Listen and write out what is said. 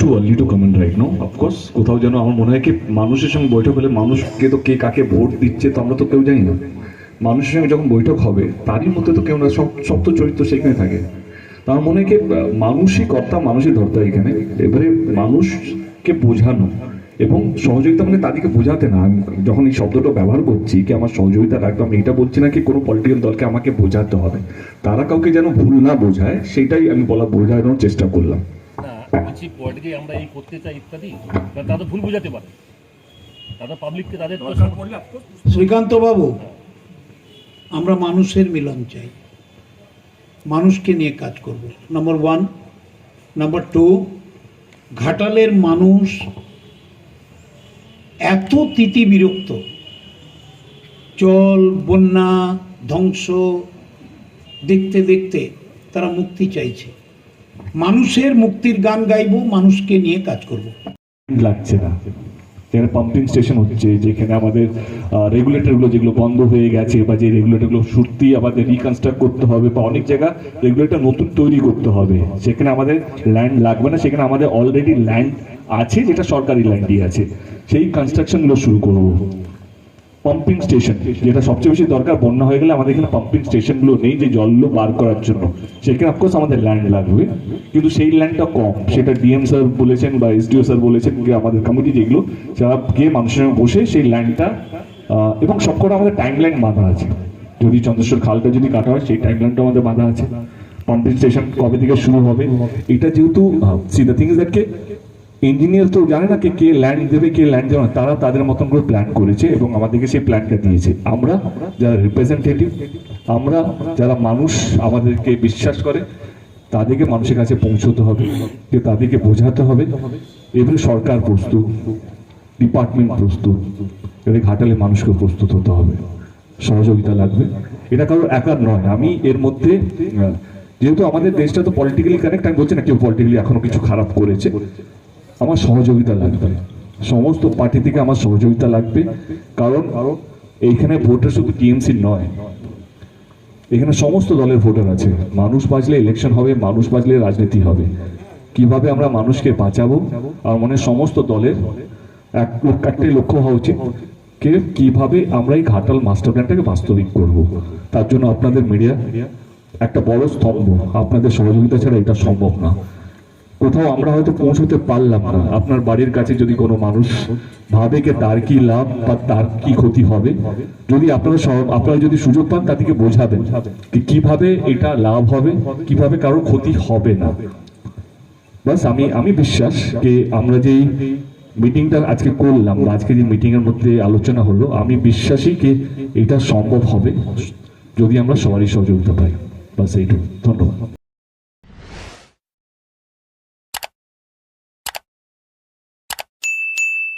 Too early to comment right no of course কোথাও যেন আমার মনে হয় কি, মানুষের সঙ্গে বৈঠক হলে মানুষকে তো কে কাকে ভোট দিচ্ছে তো আমরা তো কেউ জানি না। মানুষের সঙ্গে যখন বৈঠক হবে, তারই মধ্যে তো কেউ না, সব সব তো চরিত্র সেখানে থাকে। আমার মনে হয় কি মানুষই কর্তা, মানুষই ধর্তা এখানে। এবারে মানুষকে বোঝানো এবং সহযোগিতা মানে তাদেরকে বোঝাতে না। আমি যখন এই শব্দটা ব্যবহার করছি কি, আমার সহযোগিতা রাখবে আমি এটা বলছি না কি, কোনো পলিটিক্যাল দলকে আমাকে বোঝাতে হবে। তারা কাউকে যেন ভুল না বোঝায়, সেটাই আমি বলা, বোঝানোর চেষ্টা করলাম। বলছি পলিটিকে আমরা এই করতে চাই ইত্যাদি? তা তারা ভুল বোঝাতে পারে। তারা পাবলিককে তাদের শ্রীকান্ত বাবু আমরা মানুষের মিলন চাই। মানুষকে নিয়ে কাজ করব। নাম্বার ওয়ান নাম্বার টু ঘাটালের মানুষ এত তিতি বিরক্ত। জল বন্যা ধ্বংস দেখতে দেখতে তারা মুক্তি চাইছে। মানুষের মুক্তির গান গাইব, মানুষকে নিয়ে কাজ করব। লাগছে না। যেখানে পাম্পিং স্টেশন হচ্ছে, যেখানে আমাদের রেগুলেটরগুলো যেগুলো বন্ধ হয়ে গেছে বা যে রেগুলেটরগুলো সত্যি আমাদের রিকনস্ট্রাক্ট করতে হবে বা অনেক জায়গা রেগুলেটর নতুন তৈরি করতে হবে। সেখানে আমাদের ল্যান্ড লাগবে না, সেখানে আমাদের অলরেডি ল্যান্ড আছে, যেটা সরকারি ল্যান্ডই আছে। সেই কনস্ট্রাকশনগুলো শুরু করব। পাম্পিং স্টেশন যেটা সবচেয়ে বেশি দরকার, বন্যা হয়ে গেলে আমাদের এখানে পাম্পিং স্টেশনগুলো নেই যে জলগুলো বার করার জন্য। সেখানে অফকোর্স আমাদের ল্যান্ড লাগবে, কিন্তু সেই ল্যান্ডটা কম। সেটা ডিএম স্যার বলেছেন বা এসডিও স্যার বলেছেন, যে আমাদের কমিটি যেগুলো, যারা গিয়ে মানুষের বসে সেই ল্যান্ডটা এবং সবকটা আমাদের টাইম লাইন বাঁধা আছে। যদি চন্দ্রেশ্বর খালটা যদি কাটা হয়, সেই টাইম লাইনটা আমাদের বাঁধা আছে। পাম্পিং স্টেশন কবে থেকে শুরু হবে? এটা যেহেতু see the thing is that K engineer তো জানে না কে ল্যান্ড দেবে, কে ল্যান্ড দেবে না। তারা তাদের মতন করে প্ল্যান করেছে এবং আমাদেরকে সেই প্ল্যানটা দিয়েছে। আমরা যারা রিপ্রেজেন্টেটিভ আমরা যারা মানুষ আমাদেরকে বিশ্বাস করে, তাদেরকে মানুষের কাছে পৌঁছতে হবে, যে তাদেরকে বোঝাতে হবে। এবারে সরকার প্রস্তুত ডিপার্টমেন্ট প্রস্তুত, এবারে ঘাটালে মানুষকে প্রস্তুত হতে হবে। সহযোগিতা লাগবে। এটা কারোর একার নয়। আমি এর মধ্যে যেহেতু আমাদের দেশটা তো পলিটিক্যালি কানেক্ট আমি বলছি না কেউ পলিটিক্যালি এখনও কিছু খারাপ করেছে। আমার সহযোগিতা লাগবে। সমস্ত পার্টি থেকে আমার সহযোগিতা লাগবে, কারণ এইখানে ভোটার শুধু টিএমসি নয়, এখানে সমস্ত দলের ভোটার আছে। মানুষ বাঁচলে ইলেকশন হবে, মানুষ বাঁচলে রাজনীতি হবে। কীভাবে আমরা মানুষকে বাঁচাবো? আর মনে সমস্ত দলের এক একটাই লক্ষ্য হওয়া উচিত কে কীভাবে আমরা এই ঘাটাল মাস্টার প্ল্যানটাকে বাস্তবিক করব। তার জন্য আপনাদের মিডিয়া একটা বড় স্তম্ভ। আপনাদের সহযোগিতা ছাড়া এটা সম্ভব না। কোথাও আমরা হয়তো পৌঁছতে পারলাম না। আপনার বাড়ির কাছে যদি কোনো মানুষ ভাবে যে তার কি লাভ বা তার কি ক্ষতি হবে, যদি আপনারা সহ- আপনারা যদি সুযোগ পান, তাদেরকে বোঝাবেন কীভাবে এটা লাভ হবে, কীভাবে কারোর ক্ষতি হবে না। বাস, আমি আমি বিশ্বাস যে আমরা যেই মিটিংটা আজকে করলাম বা আজকে যে মিটিং এর মধ্যে আলোচনা হলো, আমি বিশ্বাসী যে এটা সম্ভব হবে, যদি আমরা সবারই সহযোগিতা পাই। বাস, এইটুকু। ধন্যবাদ।